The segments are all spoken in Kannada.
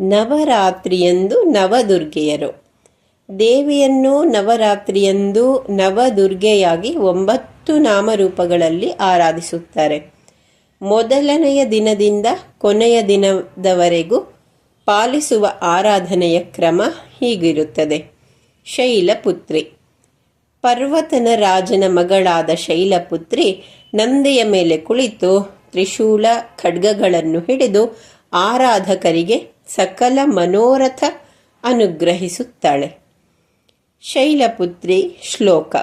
ನವರಾತ್ರಿಯಂದು ನವದುರ್ಗೆಯರು. ದೇವಿಯನ್ನು ನವರಾತ್ರಿಯಂದು ನವದುರ್ಗೆಯಾಗಿ ಒಂಬತ್ತು ನಾಮರೂಪಗಳಲ್ಲಿ ಆರಾಧಿಸುತ್ತಾರೆ. ಮೊದಲನೆಯ ದಿನದಿಂದ ಕೊನೆಯ ದಿನದವರೆಗೂ ಪಾಲಿಸುವ ಆರಾಧನೆಯ ಕ್ರಮ ಹೀಗಿರುತ್ತದೆ. ಶೈಲಪುತ್ರಿ. ಪರ್ವತನ ರಾಜನ ಮಗಳಾದ ಶೈಲಪುತ್ರಿ ನಂದೆಯ ಮೇಲೆ ಕುಳಿತು ತ್ರಿಶೂಲ ಖಡ್ಗಗಳನ್ನು ಹಿಡಿದು ಆರಾಧಕರಿಗೆ ಸಕಲ ಮನೋರಥ ಅನುಗ್ರಹಿಸುತ್ತಾಳೆ. ಶೈಲಪುತ್ರಿ ಶ್ಲೋಕ.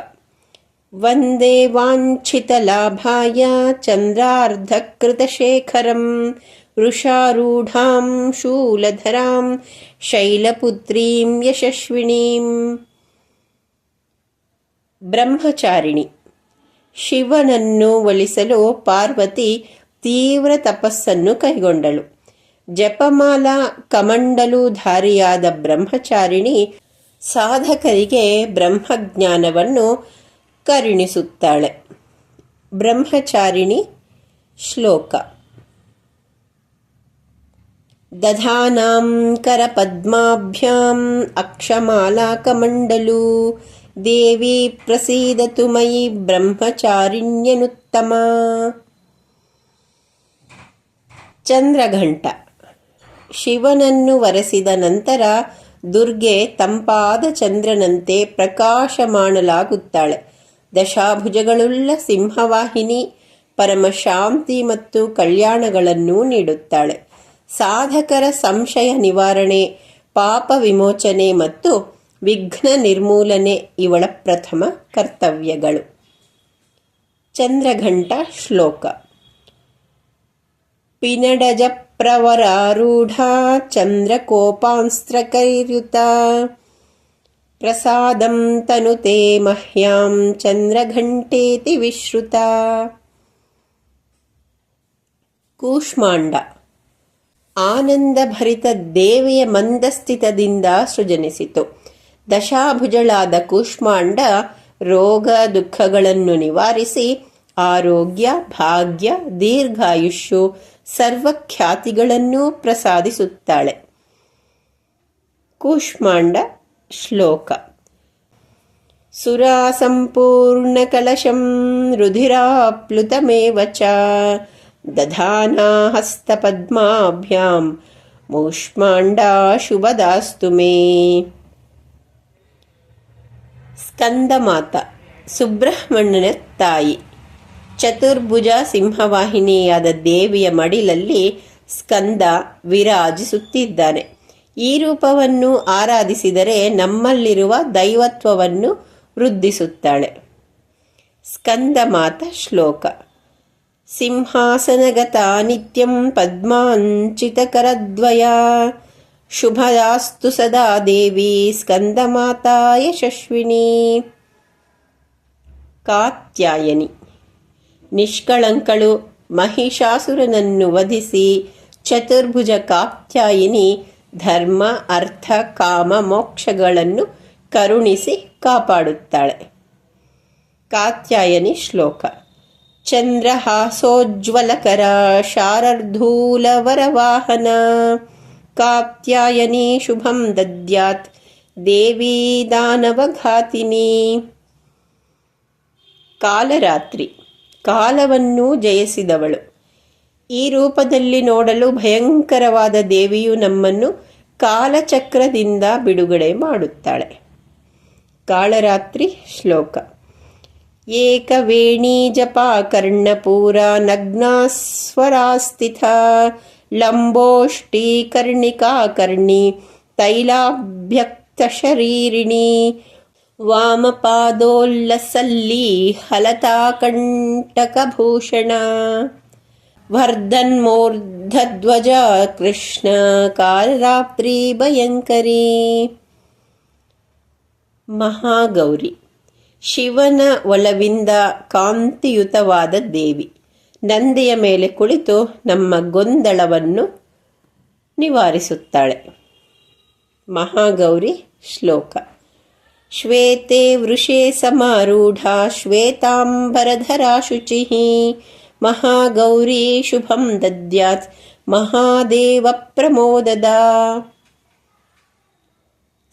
ವಂದೇ ವಾಂಛಿತಲಾಭಾಯ ಚಂದ್ರಾರ್ಧಕೃತಶೇಖರಂ ವೃಷಾರೂಢಾಂ ಶೂಲಧರಾಂ ಶೈಲಪುತ್ರೀಂ ಯಶಸ್ವಿನೀಂ. ಬ್ರಹ್ಮಚಾರಿಣಿ. ಶಿವನನ್ನು ಒಲಿಸಲು ಪಾರ್ವತಿ ತೀವ್ರ ತಪಸ್ಸನ್ನು ಕೈಗೊಂಡಳು. ಜಪಮಾಲಾ ಕಮಂಡಲುಧಾರಿಯಾದ ಬ್ರಹ್ಮಚಾರಿಣಿ ಸಾಧಕರಿಗೆ ಬ್ರಹ್ಮಜ್ಞಾನವನ್ನು ಕರುಣಿಸುತ್ತಾಳೆ. ಬ್ರಹ್ಮಚಾರಿಣಿ ಶ್ಲೋಕ. ದಧಾನಾಂ ಕರಪದ್ಮಾಭ್ಯಾಂ ಅಕ್ಷಮಾಲಾಕಮಂಡಲು ದೇವಿ ಪ್ರಸೀದತು ಮಯಿ ಬ್ರಹ್ಮಚಾರಿಣ್ಯನುತ್ತಮ. ಚಂದ್ರಘಂಟ. ಶಿವನನ್ನು ವರೆಸಿದ ನಂತರ ದುರ್ಗೆ ತಂಪಾದ ಚಂದ್ರನಂತೆ ಪ್ರಕಾಶಮಾಣಲಾಗುತ್ತಾಳೆ. ದಶಾಭುಜಗಳುಳ್ಳ ಸಿಂಹವಾಹಿನಿ ಪರಮ ಶಾಂತಿ ಮತ್ತು ಕಲ್ಯಾಣಗಳನ್ನು ನೀಡುತ್ತಾಳೆ. ಸಾಧಕರ ಸಂಶಯ ನಿವಾರಣೆ, ಪಾಪ ವಿಮೋಚನೆ ಮತ್ತು ವಿಘ್ನ ನಿರ್ಮೂಲನೆ ಇವಳ ಪ್ರಥಮ ಕರ್ತವ್ಯಗಳು. ಚಂದ್ರಘಂಟ ಶ್ಲೋಕ. ಪಿನಡಜ ಪ್ರವರಾರೂಢ ಚಂದ್ರಕೋಪಾಂಸ್ತ್ರಕೈರ್ಯುತ ಪ್ರಸಾದಂ तनुते ಮಹ್ಯಾಂ ಚಂದ್ರಘಂಟೇತಿ ವಿಶ್ರುತ ಕೂಷ್ಮಾಂಡ ಆನಂದಭರಿತ ದೇವಿಯ ಮಂದಸ್ಥಿತದಿಂದ ಸೃಜನಿಸಿತು ದಶಾಭುಜಳಾದ ಕೂಷ್ಮಾಂಡ ರೋಗ ದುಃಖಗಳನ್ನು ನಿವಾರಿಸಿ, ಆರೋಗ್ಯ, ಭಾಗ್ಯ, ದೀರ್ಘಾಯುಷ್ಯು ಸರ್ವಖ್ಯಾತಿಗಳನ್ನು ಪ್ರಸಾದಿಸುತ್ತಾಳೆ. ಕೂಷ್ಮಾಂಡ ಶ್ಲೋಕ. ಸುರಾಸಂಪೂರ್ಣಕಲಶಂ ರುಧಿರಾಪ್ಲುತಮೇವ ಚ ದಧಾನಾ ಹಸ್ತಪದ್ಮಾಭ್ಯಾಂ ಮೂಷ್ಮಾಂಡಾ ಶುಭದಾಸ್ತು ಮೇ. ಸ್ಕಂದಮಾತ, ಸುಬ್ರಹ್ಮಣ್ಯನ ತಾಯಿ. ಚತುರ್ಭುಜ ಸಿಂಹವಾಹಿನಿಯಾದ ದೇವಿಯ ಮಡಿಲಲ್ಲಿ ಸ್ಕಂದ ವಿರಾಜಿಸುತ್ತಿದ್ದಾನೆ. ಈ ರೂಪವನ್ನು ಆರಾಧಿಸಿದರೆ ನಮ್ಮಲ್ಲಿರುವ ದೈವತ್ವವನ್ನು ವೃದ್ಧಿಸುತ್ತಾಳೆ. ಸ್ಕಂದ ಮಾತ ಶ್ಲೋಕ. ಸಿಂಹಾಸನಗತ ನಿತ್ಯಂ ಪದ್ಮಾಂಚಿತಕರದ್ವಯ. ಶುಭದಾಸ್ತು ಸದಾ ದೇವಿ ಸ್ಕಂದಮಾತಾ ಯಶಸ್ವಿನಿ ಕಾತ್ಯಾಯನಿ. ನಿಷ್ಕಳಂಕಳು ಮಹಿಷಾಸುರನನ್ನು ವಧಿಸಿ ಚತುರ್ಭುಜ ಕಾತ್ಯಾಯಿನಿ ಧರ್ಮ, ಅರ್ಥ, ಕಾಮ, ಮೋಕ್ಷಗಳನ್ನು ಕರುಣಿಸಿ ಕಾಪಾಡುತ್ತಾಳೆ. ಕಾತ್ಯಾಯನಿ ಶ್ಲೋಕ. ಚಂದ್ರಹಾಸೋಜ್ವಲಕರ ಶಾರರ್ಧೂಲವರವಾಹನ. ಕಾತ್ಯಾಯನಿ ಶುಭಂ ದದ್ಯಾತ್ ದೇವಿ ದಾನವಘಾತಿನಿ. ಕಾಲರಾತ್ರಿ. ಕಾಲವನ್ನು ಜಯಿಸಿದವಳು. ಈ ರೂಪದಲ್ಲಿ ನೋಡಲು ಭಯಂಕರವಾದ ದೇವಿಯು ನಮ್ಮನ್ನು ಕಾಲಚಕ್ರದಿಂದ ಬಿಡುಗಡೆ ಮಾಡುತ್ತಾಳೆ. ಕಾಳರಾತ್ರಿ ಶ್ಲೋಕ. ಏಕವೇಣೀ ಜಪ ಕರ್ಣಪೂರ ನಗ್ನಾಸ್ವರಾಸ್ಥಿತ ಲಂಬೋಷ್ಟಿ ಕರ್ಣಿಕಾ ಕರ್ಣಿ ತೈಲಾಭ್ಯಕ್ತ ಶರೀರಿಣಿ ವಾಮಪಾದೋಲ್ಲಸಲ್ಲಿ ಹಲತಾಕಂಟಕಭೂಷಣ ವರ್ಧನ್ಮೂರ್ಧಧ್ವಜ ಕೃಷ್ಣ ಕಾಲರಾತ್ರಿ ಭಯಂಕರಿ. ಮಹಾಗೌರಿ ಶಿವನ ಒಲವಿಂದ ಕಾಂತಿಯುತವಾದ ದೇವಿ ನಂದಿಯ ಮೇಲೆ ಕುಳಿತು ನಮ್ಮ ಗೊಂದಳವನ್ನು ನಿವಾರಿಸುತ್ತಾಳೆ. ಮಹಾಗೌರಿ ಶ್ಲೋಕ. ಶ್ವೇತೆ ವೃಷೇ समारूढा श्वेताम्बरधरा शुचिः ಶುಭಂ ದದ್ಯಾತ್, ಮಹಾದೇವ ಪ್ರಮೋದದ.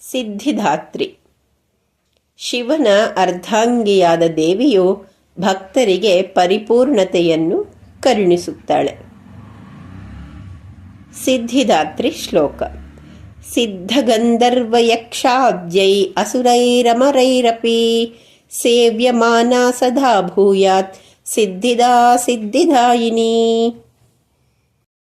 ಸಿದ್ಧಿದಾತ್ರಿ ಶಿವನ ಅರ್ಧಾಂಗಿಯಾದ ದೇವಿಯು ಭಕ್ತರಿಗೆ ಪರಿಪೂರ್ಣತೆಯನ್ನು ಕರುಣಿಸುತ್ತಾಳೆ. ಸಿದ್ಧಿದಾತ್ರಿ ಶ್ಲೋಕ. सिद्धगन्धर्वयक्षाब्जै असुरैरमरैरपि सेव्यमाना सदा भूयात् सिद्धिदा सिद्धिदायिनी